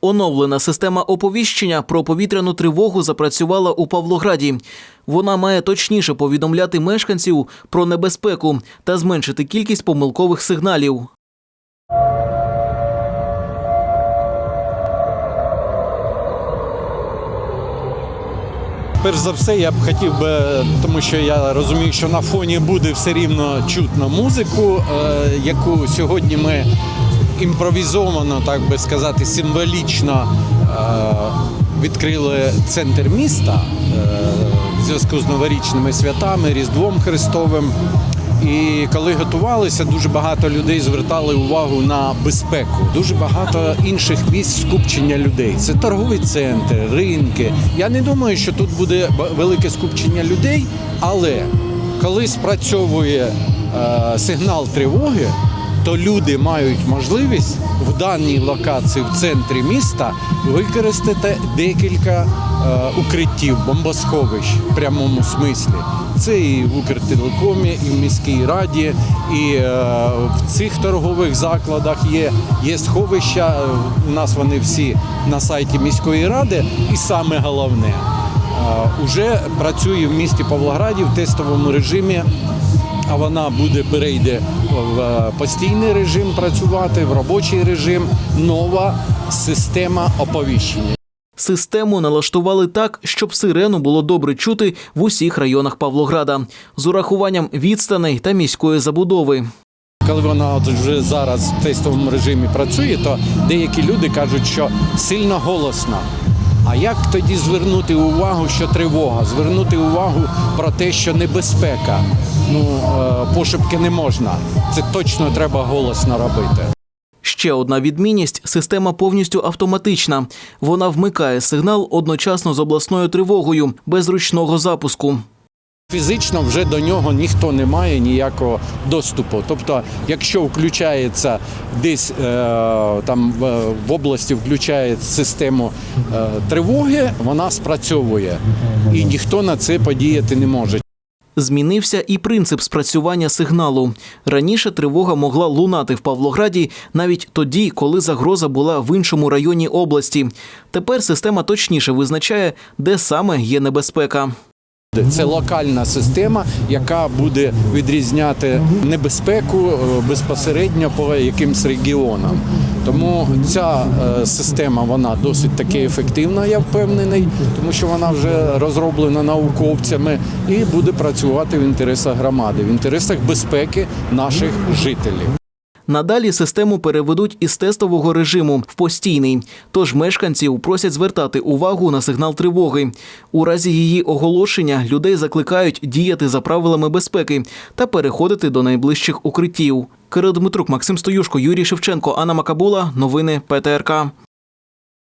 Оновлена система оповіщення про повітряну тривогу запрацювала у Павлограді. Вона має точніше повідомляти мешканців про небезпеку та зменшити кількість помилкових сигналів. Перш за все, я б хотів би, тому що я розумію, що на фоні буде все рівно чутно музику, е, яку сьогодні ми імпровізовано, так би сказати, символічно е, відкрили центр міста е, в зв'язку з новорічними святами, Різдвом Христовим. І коли готувалися, дуже багато людей звертали увагу на безпеку. Дуже багато інших місць скупчення людей. Це торгові центри, ринки. Я не думаю, що тут буде велике скупчення людей, але коли спрацьовує е, сигнал тривоги, то люди мають можливість в даній локації в центрі міста використати декілька е, укриттів, бомбосховищ в прямому смислі. Це і в Укртелекомі, і в міській раді, і е, в цих торгових закладах є, є сховища. У нас вони всі на сайті міської ради. І саме головне, е, уже працює в місті Павлограді в тестовому режимі а вона буде перейде в е, постійний режим працювати, в робочий режим. Нова система оповіщення. Систему налаштували так, щоб сирену було добре чути в усіх районах Павлограда з урахуванням відстаней та міської забудови. Коли вона от вже зараз в тестовому режимі працює, то деякі люди кажуть, що сильно голосно. А як тоді звернути увагу, що тривога? Звернути увагу про те, що небезпека. Ну е, пошепки не можна. Це точно треба голосно робити. Ще одна відмінність система повністю автоматична. Вона вмикає сигнал одночасно з обласною тривогою без ручного запуску. Фізично вже до нього ніхто не має ніякого доступу. Тобто, якщо включається десь е, там в області включає систему е, тривоги, вона спрацьовує, і ніхто на це подіяти не може. Змінився і принцип спрацювання сигналу. Раніше тривога могла лунати в Павлограді навіть тоді, коли загроза була в іншому районі області. Тепер система точніше визначає, де саме є небезпека. Це локальна система, яка буде відрізняти небезпеку е, безпосередньо по якимсь регіонам. Тому ця е, система вона досить таки ефективна, я впевнений, тому що вона вже розроблена науковцями і буде працювати в інтересах громади, в інтересах безпеки наших жителів. Надалі систему переведуть із тестового режиму в постійний. Тож мешканців просять звертати увагу на сигнал тривоги. У разі її оголошення людей закликають діяти за правилами безпеки та переходити до найближчих укриттів. Кирил Дмитрук, Максим Стоюшко, Юрій Шевченко, Анна Макабула. Новини ПТРК.